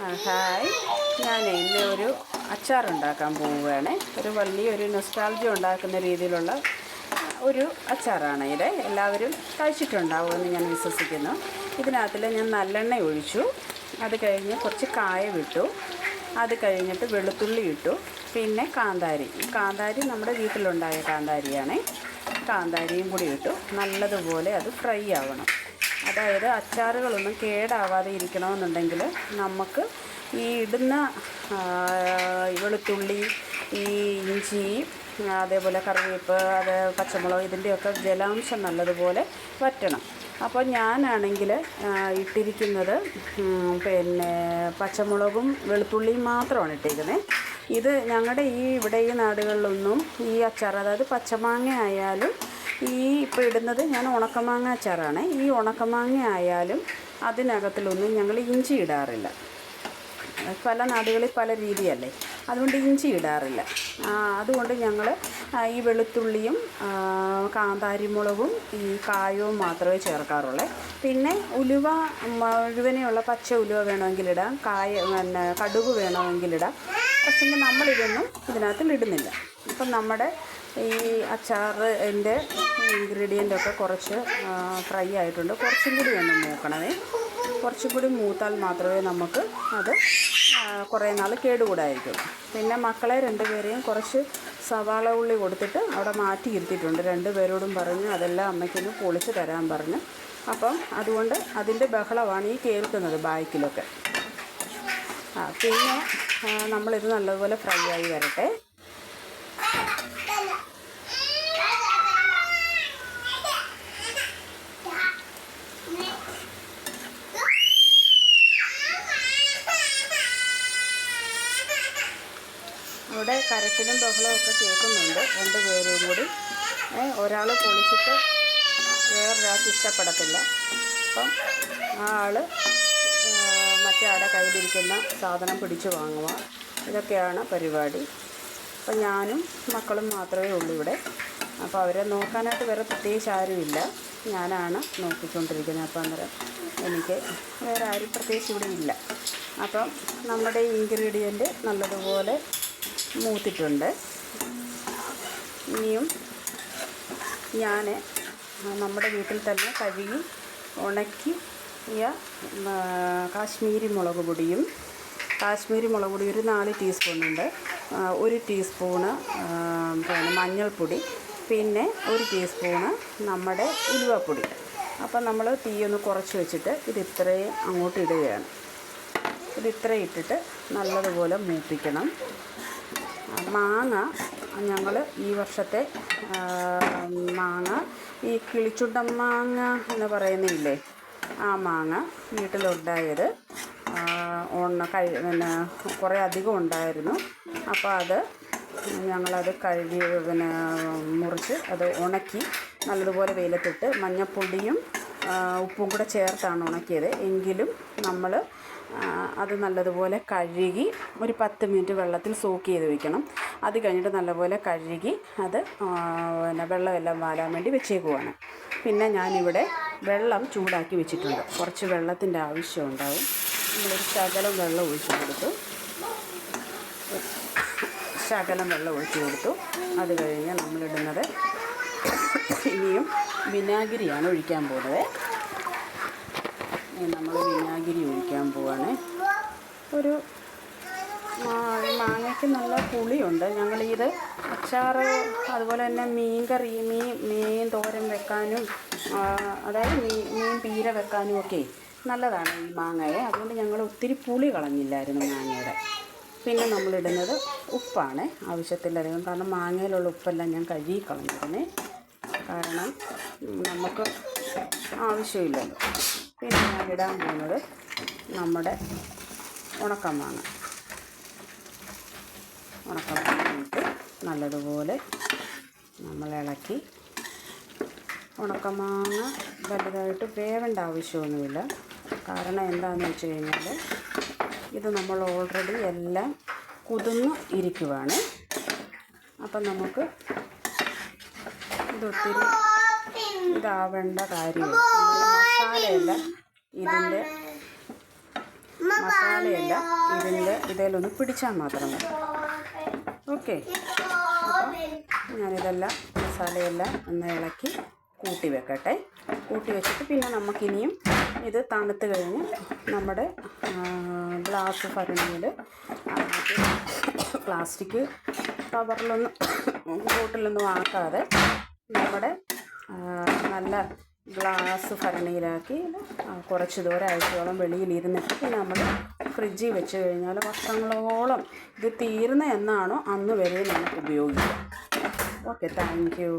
Hi. ഞാൻ ഇന്ന് ഒരു അച്ചാർ ഉണ്ടാക്കാൻ പോവുകയാണ്. ഒരു വലിയൊരു നൊസ്റ്റാൾജി ഉണ്ടാക്കുന്ന രീതിയിലുള്ള ഒരു അച്ചാറാണ് ഇത്. എല്ലാവരും കഴിച്ചിട്ടുണ്ടാവുമെന്ന് ഞാൻ വിശ്വസിക്കുന്നു. ഇതിനകത്തിൽ ഞാൻ നല്ലെണ്ണ ഒഴിച്ചു. അത് കഴിഞ്ഞ് കുറച്ച് കായ വിട്ടു അത് കഴിഞ്ഞിട്ട് വെളുത്തുള്ളി ഇട്ടു. പിന്നെ കാന്താരി. കാന്താരി നമ്മുടെ വീട്ടിലുണ്ടായ കാന്താരിയാണ്. കാന്താരിയും കൂടി ഇട്ടു. നല്ലതുപോലെ അത് ഫ്രൈ ആവണം. അതായത് അച്ചാറുകളൊന്നും കേടാവാതെ ഇരിക്കണമെന്നുണ്ടെങ്കിൽ നമുക്ക് ഈ ഇടുന്ന വെളുത്തുള്ളി ഈ ഇഞ്ചി അതേപോലെ കറിവേപ്പ് അത് പച്ചമുളക് ഇതിന്റെയൊക്കെ ജലാംശം നല്ലതുപോലെ വറ്റണം. അപ്പോൾ ഞാനാണെങ്കിൽ ഇട്ടിരിക്കുന്നത് പിന്നെ പച്ചമുളകും വെളുത്തുള്ളിയും മാത്രമാണ് ഇട്ടിരിക്കുന്നത് ഇത് ഞങ്ങളുടെ ഈ ഇവിടെ ഈ നാടുകളിലൊന്നും ഈ അച്ചാർ അതായത് പച്ചമാങ്ങ ആയാലും ഈ ഇപ്പോൾ ഇടുന്നത് ഞാൻ ഉണക്കമാങ്ങ അച്ചാറാണ്. ഈ ഉണക്കമാങ്ങ ആയാലും അതിനകത്തിലൊന്നും ഞങ്ങൾ ഇഞ്ചി ഇടാറില്ല. പല നാടുകളിൽ പല രീതിയല്ലേ? അതുകൊണ്ട് ഇഞ്ചി ഇടാറില്ല. അതുകൊണ്ട് ഞങ്ങൾ ഈ വെളുത്തുള്ളിയും കാന്താരിമുളകും ഈ കായവും മാത്രമേ ചേർക്കാറുള്ളൂ. പിന്നെ ഉലുവ മുഴുവനെയുള്ള പച്ച ഉലുവ വേണമെങ്കിലിടാം കായ പിന്നെ കടുക് വേണമെങ്കിലിടാം പക്ഷെങ്കിൽ നമ്മളിതൊന്നും ഇതിനകത്തിൽ ഇടുന്നില്ല. ഇപ്പം നമ്മുടെ ഈ അച്ചാറിന്റെ ഇൻഗ്രീഡിയന്റൊക്കെ കുറച്ച് ഫ്രൈ ആയിട്ടുണ്ട്. കുറച്ചും കൂടി ഒന്ന് മൂക്കണമേ. കുറച്ചും കൂടി മൂത്താൽ മാത്രമേ നമുക്ക് അത് കുറേ നാൾ കേടുകൂടായിരിക്കും. പിന്നെ മക്കളെ രണ്ടുപേരെയും കുറച്ച് സവാള ഉള്ളി കൊടുത്തിട്ട് അവിടെ മാറ്റി ഇരുത്തിയിട്ടുണ്ട്. രണ്ടുപേരോടും പറഞ്ഞ് അതെല്ലാം അമ്മയ്ക്കൊന്ന് പൊളിച്ച് തരാൻ പറഞ്ഞു. അപ്പം അതുകൊണ്ട് അതിന്റെ ബഹളമാണ് ഈ കേൾക്കുന്നത് ബാക്കിലൊക്കെ. ആ പിന്നെ നമ്മളിത് നല്ലതുപോലെ ഫ്രൈ ആയി വരട്ടെ. ഇവിടെ കരച്ചിലും ബഹളവും ഒക്കെ കേൾക്കുന്നുണ്ട്. രണ്ട് പേരും കൂടി ഒരാൾ പൊളിച്ചിട്ട് വേറൊരാൾക്ക് ഇഷ്ടപ്പെടത്തില്ല. അപ്പം ആ ആൾ മറ്റേ ആടെ കയ്യിലിരിക്കുന്ന സാധനം പിടിച്ചു വാങ്ങുക ഇതൊക്കെയാണ് പരിപാടി. അപ്പം ഞാനും മക്കളും മാത്രമേ ഉള്ളൂ ഇവിടെ. അപ്പോൾ അവരെ നോക്കാനായിട്ട് വേറെ പ്രത്യേകിച്ച് ആരുമില്ല. ഞാനാണ് നോക്കിക്കൊണ്ടിരിക്കുന്നത്. അപ്പോൾ അന്നേരം എനിക്ക് വേറെ ആരും പ്രത്യേകിച്ച് ഇവിടെ ഇല്ല. അപ്പം നമ്മുടെ ഇൻഗ്രീഡിയന്റ് നല്ലതുപോലെ മൂത്തിട്ടുണ്ട്. ഇനിയും ഞാൻ നമ്മുടെ വീട്ടിൽ തന്നെ കഴുകി ഉണക്കിയ കാശ്മീരി മുളക് പൊടിയും കാശ്മീരി മുളക് പൊടി ഒരു നാല് ടീസ്പൂണുണ്ട് ഒരു ടീസ്പൂണ് പിന്നെ മഞ്ഞൾപ്പൊടി പിന്നെ ഒരു ടീസ്പൂണ് നമ്മുടെ ഉലുവപ്പൊടി. അപ്പം നമ്മൾ തീ ഒന്ന് കുറച്ച് വെച്ചിട്ട് ഇത് ഇത്രയും അങ്ങോട്ട് ഇടുകയാണ്. ഇത് ഇത്രയും ഇട്ടിട്ട് നല്ലതുപോലെ മൂപ്പിക്കണം. മാങ്ങ ഞങ്ങൾ ഈ വർഷത്തെ മാങ്ങ ഈ കിളിച്ചുണ്ടൻ മാങ്ങ എന്ന് പറയുന്നില്ലേ? ആ മാങ്ങ വീട്ടിലുണ്ടായത് ഒന്ന് കഴി പിന്നെ കുറേ അധികം ഉണ്ടായിരുന്നു. അപ്പോൾ അത് ഞങ്ങളത് കഴുകി പിന്നെ മുറിച്ച് അത് ഉണക്കി നല്ലതുപോലെ വെയിലത്തിട്ട് മഞ്ഞപ്പൊടിയും ഉപ്പും കൂടെ ചേർത്താണ് ഉണക്കിയത്. എങ്കിലും നമ്മൾ അത് നല്ലതുപോലെ കഴുകി ഒരു പത്ത് മിനിറ്റ് വെള്ളത്തിൽ സോക്ക് ചെയ്ത് വെക്കണം. അത് കഴിഞ്ഞിട്ട് നല്ലപോലെ കഴുകി അത് പിന്നെ വെള്ളമെല്ലാം വാലാൻ വേണ്ടി വെച്ചേക്കുവാണ്. പിന്നെ ഞാനിവിടെ വെള്ളം ചൂടാക്കി വെച്ചിട്ടുണ്ട്. കുറച്ച് വെള്ളത്തിന്റെ ആവശ്യമുണ്ടാവും. നമ്മളൊരു ശകലം വെള്ളം ഒഴിച്ചു കൊടുത്തു. ശകലം വെള്ളം ഒഴിച്ചു കൊടുത്തു. അത് കഴിഞ്ഞ് നമ്മളിടുന്നത് ഇനിയും വിനാഗിരിയാണ് ഒഴിക്കാൻ പോകുന്നത്. നമ്മൾ വിനാഗിരി ഒഴിക്കാൻ പോവാണ്. ഒരു മാങ്ങയ്ക്ക് നല്ല പുളിയുണ്ട്. ഞങ്ങൾ ഇത് അച്ചാറ് അതുപോലെ തന്നെ മീൻ കറി മീൻ മീൻ തോരൻ വെക്കാനും അതായത് മീൻ മീൻ പീര വെക്കാനും ഒക്കെ നല്ലതാണ് ഈ മാങ്ങയെ. അതുകൊണ്ട് ഞങ്ങൾ ഒത്തിരി പുളി കളഞ്ഞില്ലായിരുന്നു മാങ്ങയുടെ. പിന്നെ നമ്മളിടുന്നത് ഉപ്പാണ് ആവശ്യത്തിലധികം. കാരണം മാങ്ങയിലുള്ള ഉപ്പെല്ലാം ഞാൻ കഴുകി കളഞ്ഞിരുന്നേ. കാരണം നമുക്ക് ആവശ്യമില്ലല്ലോ. പിന്നെ ഞാൻ ഇടാൻ പോകുന്നത് നമ്മുടെ ഉണക്കമാണ്. ഉണക്കമാങ്ങ ഇട്ട് നല്ലതുപോലെ നമ്മൾ ഇളക്കി ഉണക്കമാങ്ങ വലുതായിട്ട് വേവേണ്ട ആവശ്യമൊന്നുമില്ല. കാരണം എന്താണെന്ന് വെച്ച് കഴിഞ്ഞാൽ ഇത് നമ്മൾ ഓൾറെഡി എല്ലാം കുതിർന്ന് ഇരിക്കുവാണ്. അപ്പം നമുക്ക് ഇതൊത്തിരി ഇതാവേണ്ട കാര്യം മസാലയല്ല ഇതിന്റെ മസാലയെല്ലാം ഇതിന്റെ ഇതിലൊന്ന് പിടിച്ചാൽ മാത്രം മതി. ഓക്കെ. ഞാനിതെല്ലാം മസാലയെല്ലാം ഒന്ന് ഇളക്കി കൂട്ടി വെക്കട്ടെ. കൂട്ടി വെച്ചിട്ട് പിന്നെ നമുക്കിനിയും ഇത് തണുത്ത് കഴിഞ്ഞ് നമ്മുടെ ഗ്ലാസ് ഭരണിയിൽ പ്ലാസ്റ്റിക് കവറിലൊന്നും ബോട്ടിലൊന്നും ആക്കാതെ നമ്മുടെ നല്ല ഗ്ലാസ് ഭരണിയിലാക്കി കുറച്ച് ദൂരം ഒരാഴ്ചയോളം വെളിയിലിരുന്നിട്ട് പിന്നെ നമ്മൾ ഫ്രിഡ്ജിൽ വെച്ച് കഴിഞ്ഞാൽ വർഷങ്ങളോളം ഇത് തീർന്ന എന്നാണോ അന്ന് വരെ നമുക്ക് ഉപയോഗിക്കാം ഓക്കെ താങ്ക് യു